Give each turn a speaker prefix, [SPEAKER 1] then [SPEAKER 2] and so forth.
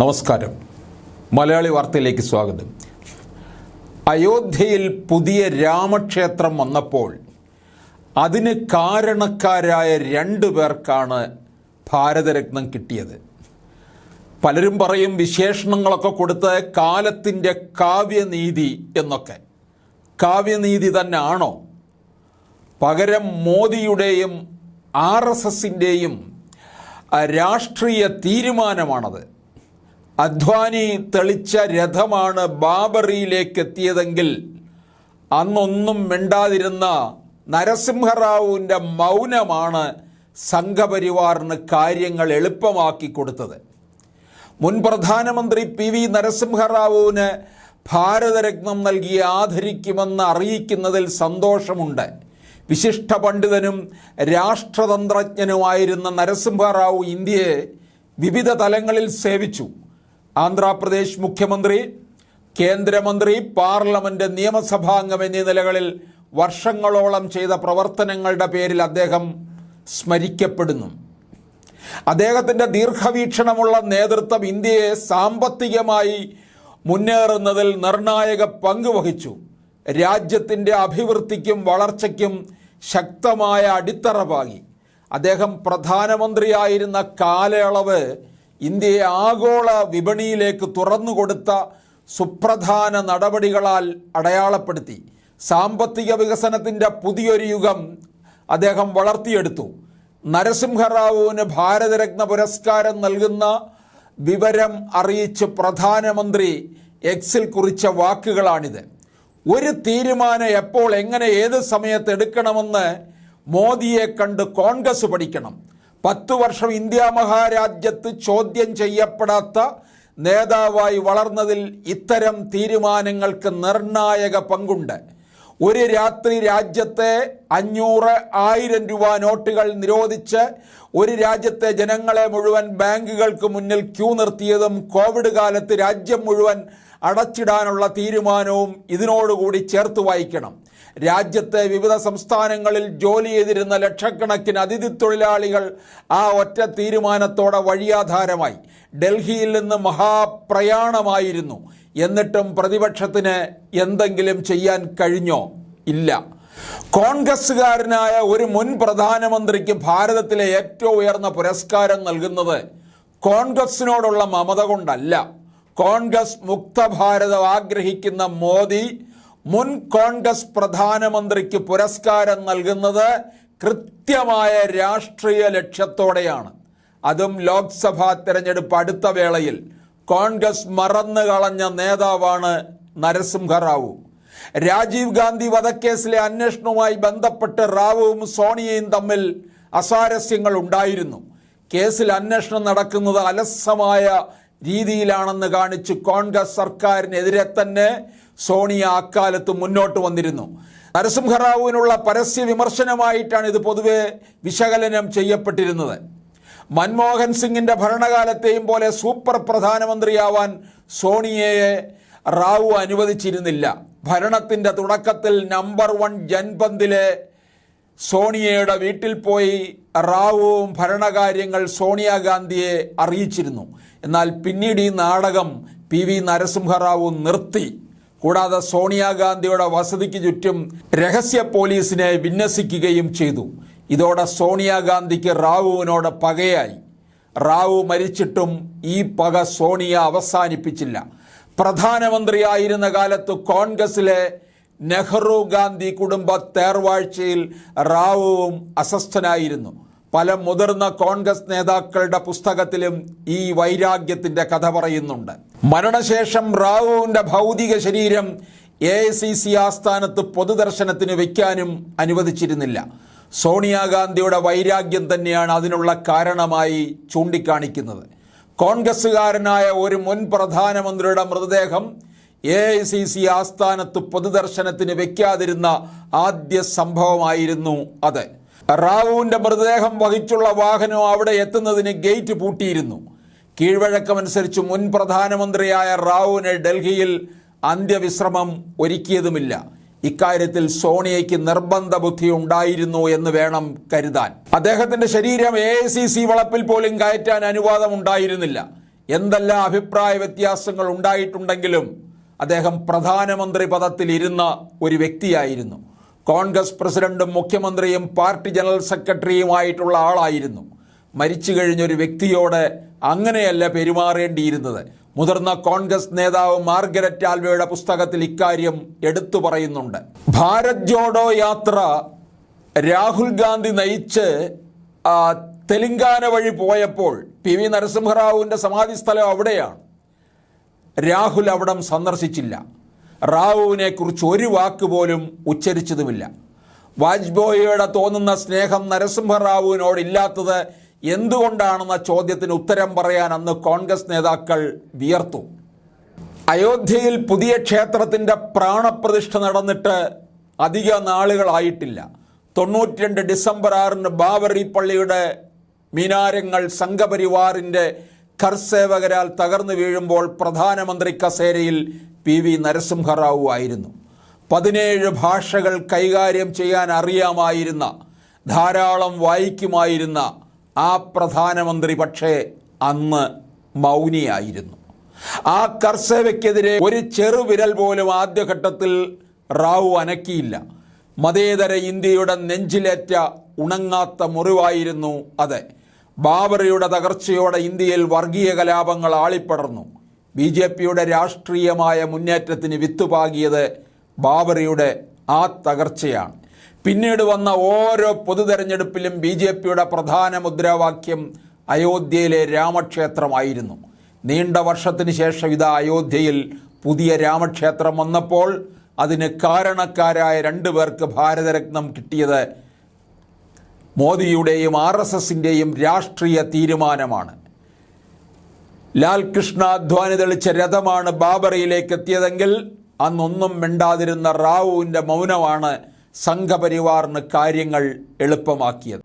[SPEAKER 1] നമസ്കാരം. മലയാളി വാർത്തയിലേക്ക് സ്വാഗതം. അയോധ്യയിൽ പുതിയ രാമക്ഷേത്രം വന്നപ്പോൾ അതിന് കാരണക്കാരായ രണ്ടു പേർക്കാണ് ഭാരതരത്നം കിട്ടിയത്. പലരും പറയും വിശേഷണങ്ങളൊക്കെ കൊടുത്ത് കാലത്തിന്റെ കാവ്യനീതി എന്നൊക്കെ. കാവ്യനീതി തന്നെ ആണോ പകരം മോദിയുടെയും ആർ എസ് എസിന്റെയും രാഷ്ട്രീയ തീരുമാനമാണത്. അദ്വാനി തെളിച്ച രഥമാണ് ബാബറിയിലേക്ക് എത്തിയതെങ്കിൽ അന്നൊന്നും മിണ്ടാതിരുന്ന നരസിംഹറാവുവിന്റെ മൗനമാണ് സംഘപരിവാറിന് കാര്യങ്ങൾ എളുപ്പമാക്കി കൊടുത്തത്. മുൻ പ്രധാനമന്ത്രി പി വി നരസിംഹറാവുവിന് ഭാരതരത്നം നൽകി ആദരിക്കുമെന്ന് അറിയിക്കുന്നതിൽ സന്തോഷമുണ്ട്. വിശിഷ്ട പണ്ഡിതനും രാഷ്ട്രതന്ത്രജ്ഞനുമായിരുന്ന നരസിംഹറാവു ഇന്ത്യയെ വിവിധ തലങ്ങളിൽ സേവിച്ചു. ആന്ധ്രാപ്രദേശ് മുഖ്യമന്ത്രി കേന്ദ്രമന്ത്രി പാർലമെന്റ് നിയമസഭാംഗം എന്നീ നിലകളിൽ വർഷങ്ങളോളം ചെയ്ത പ്രവർത്തനങ്ങളുടെ പേരിൽ അദ്ദേഹം സ്മരിക്കപ്പെടുന്നു. അദ്ദേഹത്തിന്റെ ദീർഘവീക്ഷണമുള്ള നേതൃത്വം ഇന്ത്യയെ സാമ്പത്തികമായി മുന്നേറുന്നതിൽ നിർണായക പങ്ക് വഹിച്ചു. രാജ്യത്തിന്റെ അഭിവൃദ്ധിക്കും വളർച്ചയ്ക്കും ശക്തമായ അടിത്തറ പാകി. അദ്ദേഹം പ്രധാനമന്ത്രിയായിരുന്ന കാലയളവ് ഇന്ത്യയെ ആഗോള വിപണിയിലേക്ക് തുറന്നുകൊടുത്ത സുപ്രധാന നടപടികളാൽ അടയാളപ്പെടുത്തി. സാമ്പത്തിക വികസനത്തിന്റെ പുതിയൊരു യുഗം അദ്ദേഹം വളർത്തിയെടുത്തു. നരസിംഹറാവുവിന് ഭാരതരത്ന പുരസ്കാരം നൽകുന്ന വിവരം അറിയിച്ച് പ്രധാനമന്ത്രി എക്സിൽ കുറിച്ച വാക്കുകളാണിത്. ഒരു തീരുമാനം എപ്പോൾ എങ്ങനെ ഏത് സമയത്ത് എടുക്കണമെന്ന് മോദിയെ കണ്ട് കോൺഗ്രസ് പഠിക്കണം. പത്തു വർഷം ഇന്ത്യ മഹാരാജ്യത്ത് ചോദ്യം ചെയ്യപ്പെടാത്ത നേതാവായി വളർന്നതിൽ ഇത്തരം തീരുമാനങ്ങൾക്ക് നിർണായക പങ്കുണ്ട്. ഒരു രാത്രി രാജ്യത്തെ അഞ്ഞൂറ് ആയിരം രൂപ നോട്ടുകൾ നിരോധിച്ച് ഒരു രാജ്യത്തെ ജനങ്ങളെ മുഴുവൻ ബാങ്കുകൾക്ക് മുന്നിൽ ക്യൂ നിർത്തിയതും കോവിഡ് കാലത്ത് രാജ്യം മുഴുവൻ അടച്ചിടാനുള്ള തീരുമാനവും ഇതിനോടുകൂടി ചേർത്ത് വായിക്കണം. രാജ്യത്തെ വിവിധ സംസ്ഥാനങ്ങളിൽ ജോലി ചെയ്തിരുന്ന ലക്ഷക്കണക്കിന് അതിഥി തൊഴിലാളികൾ ആ ഒറ്റ തീരുമാനത്തോടെ വഴിയാധാരമായി ഡൽഹിയിൽ നിന്ന് മഹാപ്രയാണമായിരുന്നു. എന്നിട്ടും പ്രതിപക്ഷത്തിന് എന്തെങ്കിലും ചെയ്യാൻ കഴിഞ്ഞോ? ഇല്ല. കോൺഗ്രസ്സുകാരനായ ഒരു മുൻ പ്രധാനമന്ത്രിക്ക് ഭാരതത്തിലെ ഏറ്റവും ഉയർന്ന പുരസ്കാരം നൽകുന്നത് കോൺഗ്രസിനോടുള്ള മമത കൊണ്ടല്ല. കോൺഗ്രസ് മുക്ത ഭാരതം ആഗ്രഹിക്കുന്ന മോദി മുൻ കോൺഗ്രസ് പ്രധാനമന്ത്രിക്ക് പുരസ്കാരം നൽകുന്നത് കൃത്യമായ രാഷ്ട്രീയ ലക്ഷ്യത്തോടെയാണ്. അതും ലോക്സഭാ തെരഞ്ഞെടുപ്പ് അടുത്ത വേളയിൽ കോൺഗ്രസ് മറന്നു കളഞ്ഞ നേതാവാണ് നരസിംഹറാവു. രാജീവ് ഗാന്ധി വധക്കേസിലെ അന്വേഷണവുമായി ബന്ധപ്പെട്ട് റാവുവും സോണിയയും തമ്മിൽ അസ്വാരസ്യങ്ങൾ ഉണ്ടായിരുന്നു. കേസിൽ അന്വേഷണം നടക്കുന്നത് അലസമായ രീതിയിലാണെന്ന് കാണിച്ച് കോൺഗ്രസ് സർക്കാരിനെതിരെ തന്നെ സോണിയ അക്കാലത്ത് മുന്നോട്ട് വന്നിരുന്നു. നരസിംഹറാവുവിനുള്ള പരസ്യ വിമർശനമായിട്ടാണ് ഇത് പൊതുവെ വിശകലനം ചെയ്യപ്പെട്ടിരുന്നത്. മൻമോഹൻ സിംഗിന്റെ ഭരണകാലത്തെയും പോലെ സൂപ്പർ പ്രധാനമന്ത്രിയാവാൻ സോണിയയെ റാവു അനുവദിച്ചിരുന്നില്ല. ഭരണത്തിന്റെ തുടക്കത്തിൽ നമ്പർ വൺ ജൻപന്തിലെ സോണിയയുടെ വീട്ടിൽ പോയി റാവുവും ഭരണകാര്യങ്ങൾ സോണിയാഗാന്ധിയെ അറിയിച്ചിരുന്നു. എന്നാൽ പിന്നീട് ഈ നാടകം പി വി നരസിംഹറാവു നിർത്തി. കൂടാതെ സോണിയാഗാന്ധിയുടെ വസതിക്ക് ചുറ്റും രഹസ്യ പോലീസിനെ വിന്യസിക്കുകയും ചെയ്തു. ഇതോടെ സോണിയാഗാന്ധിക്ക് റാവുവിനോട് പകയായി. റാവു മരിച്ചിട്ടും ഈ പക സോണിയ അവസാനിപ്പിച്ചില്ല. പ്രധാനമന്ത്രിയായിരുന്ന കാലത്ത് കോൺഗ്രസിലെ നെഹ്റു ഗാന്ധി കുടുംബ തേർവാഴ്ചയിൽ റാവുവും അസ്വസ്ഥനായിരുന്നു. പല മുതിർന്ന കോൺഗ്രസ് നേതാക്കളുടെ പുസ്തകത്തിലും ഈ വൈരാഗ്യത്തിന്റെ കഥ പറയുന്നുണ്ട്. മരണശേഷം റാവുവിന്റെ ഭൗതിക ശരീരം എ സി സി ആസ്ഥാനത്ത് പൊതുദർശനത്തിന് വയ്ക്കാനും അനുവദിച്ചിരുന്നില്ല. സോണിയാഗാന്ധിയുടെ വൈരാഗ്യം തന്നെയാണ് അതിനുള്ള കാരണമായി ചൂണ്ടിക്കാണിക്കുന്നത്. കോൺഗ്രസ്സുകാരനായ ഒരു മുൻ പ്രധാനമന്ത്രിയുടെ മൃതദേഹം എ ഐ സി സി ആസ്ഥാനത്ത് പൊതുദർശനത്തിന് വെക്കാതിരുന്ന ആദ്യ സംഭവമായിരുന്നു അത്. റാവുവിന്റെ മൃതദേഹം വഹിച്ചുള്ള വാഹനം അവിടെ എത്തുന്നതിന് ഗേറ്റ് പൂട്ടിയിരുന്നു. കീഴ്വഴക്കമനുസരിച്ച് മുൻ പ്രധാനമന്ത്രിയായ റാവുവിന് ഡൽഹിയിൽ അന്ത്യവിശ്രമം ഒരുക്കിയതുമില്ല. ഇക്കാര്യത്തിൽ സോണിയയ്ക്ക് നിർബന്ധ ബുദ്ധി ഉണ്ടായിരുന്നു എന്ന് വേണം കരുതാൻ. അദ്ദേഹത്തിന്റെ ശരീരം എ വളപ്പിൽ പോലും കയറ്റാൻ അനുവാദം ഉണ്ടായിരുന്നില്ല എന്തെല്ലാം അഭിപ്രായ വ്യത്യാസങ്ങൾ ഉണ്ടായിട്ടുണ്ടെങ്കിലും അദ്ദേഹം പ്രധാനമന്ത്രി പദത്തിൽ ഇരുന്ന ഒരു വ്യക്തിയായിരുന്നു. കോൺഗ്രസ് പ്രസിഡന്റും മുഖ്യമന്ത്രിയും പാർട്ടി ജനറൽ സെക്രട്ടറിയുമായിട്ടുള്ള ആളായിരുന്നു. മരിച്ചു കഴിഞ്ഞൊരു വ്യക്തിയോട് അങ്ങനെയല്ല പെരുമാറേണ്ടിയിരുന്നത്. മുതിർന്ന കോൺഗ്രസ് നേതാവ് മാർഗരറ്റ് ആൽവയുടെ പുസ്തകത്തിൽ ഇക്കാര്യം എടുത്തു പറയുന്നുണ്ട്. ഭാരത് ജോഡോ യാത്ര രാഹുൽ ഗാന്ധി നയിച്ച് തെലങ്കാന വഴി പോയപ്പോൾ പി വി നരസിംഹറാവുവിന്റെ സമാധി സ്ഥലം അവിടെയാണ്. രാഹുൽ അവിടം സന്ദർശിച്ചില്ല. റാവുവിനെ കുറിച്ച് ഒരു വാക്ക് പോലും ഉച്ചരിച്ചതുമില്ല. വാജ്പേയിയുടെ തോന്നുന്ന സ്നേഹം നരസിംഹറാവുവിനോട് ഇല്ലാത്തത് എന്തുകൊണ്ടാണെന്ന ചോദ്യത്തിന് ഉത്തരം പറയാൻ അന്ന് കോൺഗ്രസ് നേതാക്കൾ വിയർത്തു. അയോധ്യയിൽ പുതിയ ക്ഷേത്രത്തിന്റെ പ്രാണപ്രതിഷ്ഠ നടന്നിട്ട് അധിക നാളുകളായിട്ടില്ല. തൊണ്ണൂറ്റിരണ്ട് ഡിസംബർ ആറിന് ബാബറി പള്ളിയുടെ മിനാരങ്ങൾ സംഘപരിവാറിന്റെ കർസേവകരാൽ തകർന്നു വീഴുമ്പോൾ പ്രധാനമന്ത്രി കസേരയിൽ പി വി നരസിംഹറാവു ആയിരുന്നു. പതിനേഴ് ഭാഷകൾ കൈകാര്യം ചെയ്യാൻ അറിയാമായിരുന്ന ധാരാളം വായിക്കുമായിരുന്ന ആ പ്രധാനമന്ത്രി പക്ഷേ അന്ന് മൗനിയായിരുന്നു. ആ കർസേവയ്ക്കെതിരെ ഒരു ചെറുവിരൽ പോലും ആദ്യഘട്ടത്തിൽ റാവു അനക്കിയില്ല. മതേതര ഇന്ത്യയുടെ നെഞ്ചിലേറ്റ ഉണങ്ങാത്ത മുറിവായിരുന്നു അത്. ബാബറിയുടെ തകർച്ചയോടെ ഇന്ത്യയിൽ വർഗീയ കലാപങ്ങൾ ആളിപ്പടർന്നു. ബി ജെ പിയുടെ രാഷ്ട്രീയമായ മുന്നേറ്റത്തിന് വിത്തുപാകിയത് ബാബറിയുടെ ആ തകർച്ചയാണ്. പിന്നീട് വന്ന ഓരോ പൊതു തെരഞ്ഞെടുപ്പിലും ബി ജെ പിയുടെ പ്രധാന മുദ്രാവാക്യം അയോധ്യയിലെ രാമക്ഷേത്രമായിരുന്നു. നീണ്ട വർഷത്തിന് ശേഷം ഇതാ അയോധ്യയിൽ പുതിയ രാമക്ഷേത്രം വന്നപ്പോൾ അതിന് കാരണക്കാരായ രണ്ടു പേർക്ക് ഭാരതരത്നം കിട്ടിയത് മോദിയുടെയും ആർ എസ് എസിന്റെയും രാഷ്ട്രീയ തീരുമാനമാണ്. ലാൽ കൃഷ്ണ അധ്വാനി തെളിച്ച രഥമാണ് ബാബറയിലേക്ക് എത്തിയതെങ്കിൽ അന്നൊന്നും മിണ്ടാതിരുന്ന റാവുവിന്റെ മൗനമാണ് സംഘപരിവാറിന് കാര്യങ്ങൾ എളുപ്പമാക്കിയത്.